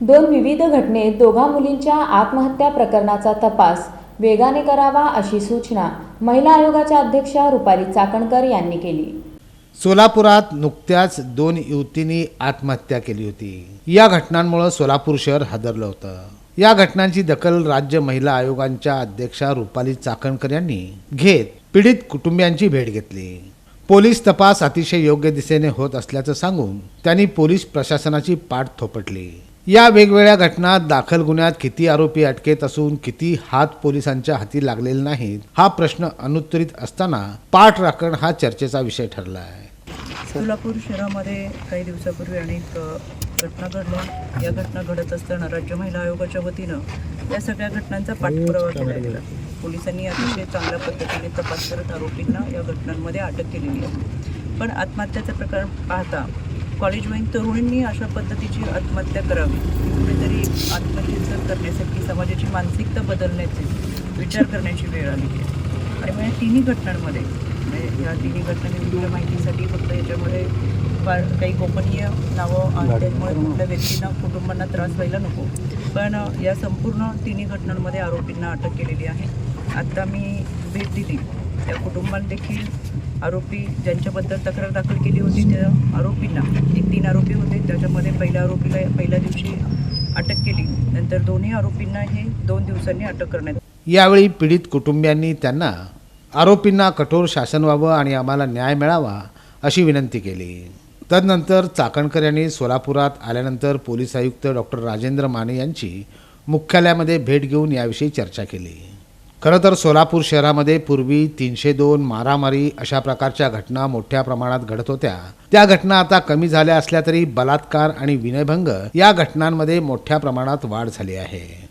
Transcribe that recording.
दोन विविध घटनेत दोघा मुलींच्या आत्महत्या प्रकरणाचा तपास वेगाने करावा अशी सूचना महिला आयोगाच्या अध्यक्षा रुपाली चाकणकर यांनी केली. सोलापुरात नुकत्याच दोन युवतींनी आत्महत्या केली होती. या घटनांमुळे सोलापूर शहर हादरलं होतं. या घटनांची दखल राज्य महिला आयोगांच्या अध्यक्षा रुपाली चाकणकर यांनी घेत पीडित कुटुंबियांची भेट घेतली. पोलीस तपास अतिशय योग्य दिशेने होत असल्याचं सांगून त्यांनी पोलीस प्रशासनाची पाठ थोपटली. या वेगवेगळ्या घटनात दाखल गुन्ह्यात किती आरोपी अटकेत असून किती हात पोलिसांच्या हाती लागलेले नाहीत हा प्रश्न अनुत्तरित असताना पाठ राखण हा चर्चेचा विषय ठरला आहे सोलापूर शहरामध्ये काही दिवसापूर्वी अनेक घटना घडल्या. या घटना घडत असताना राज्य महिला आयोगाच्या वतीनं या सगळ्या घटनांचा पाठपुरावा केला गेला. पोलिसांनी अतिशय चांगल्या पद्धतीने तपास करत आरोपींना या घटनांमध्ये अटक केलेली आहे. पण आत्महत्याचं प्रकरण पाहता कॉलेजवयीन तरुणींनी अशा पद्धतीची आत्महत्या करावी. कुठेतरी आत्मचिंतन करण्यासाठी समाजाची मानसिकता बदलण्याची विचार करण्याची वेळ आली आहे. आणि मग या तिन्ही घटनांमध्ये म्हणजे या तिन्ही घटनांनी माहितीसाठी फक्त याच्यामध्ये फार काही गोपनीय नावं आणल्यामुळे कुठल्या व्यक्तींना कुटुंबांना त्रास व्हायला नको. पण या संपूर्ण तिन्ही घटनांमध्ये आरोपींना अटक केलेली आहे. आत्ता मी भेट दिली. त्या कुटुंबांदेखील आरोपी ज्यांच्याबद्दल तक्रार दाखल केली होती त्या आरोपींना एक तीन आरोपी होते. त्याच्यामध्ये पहिल्या आरोपीला पहिल्या दिवशी अटक केली. नंतर दोन्ही आरोपींना हे दोन दिवसांनी अटक करण्यात यावेळी पीडित कुटुंबियांनी त्यांना आरोपींना कठोर शासन व्हावं आणि आम्हाला न्याय मिळावा अशी विनंती केली. तदनंतर चाकणकर यांनी सोलापुरात आल्यानंतर पोलीस आयुक्त डॉक्टर राजेंद्र माने यांची मुख्यालयामध्ये भेट घेऊन याविषयी चर्चा केली. खरं तर सोलापूर शहरामध्ये पूर्वी तीनशे दोन मारामारी अशा प्रकारच्या घटना मोठ्या प्रमाणात घडत होत्या. त्या घटना आता कमी झाल्या असल्या तरी बलात्कार आणि विनयभंग या घटनांमध्ये मोठ्या प्रमाणात वाढ झाली आहे.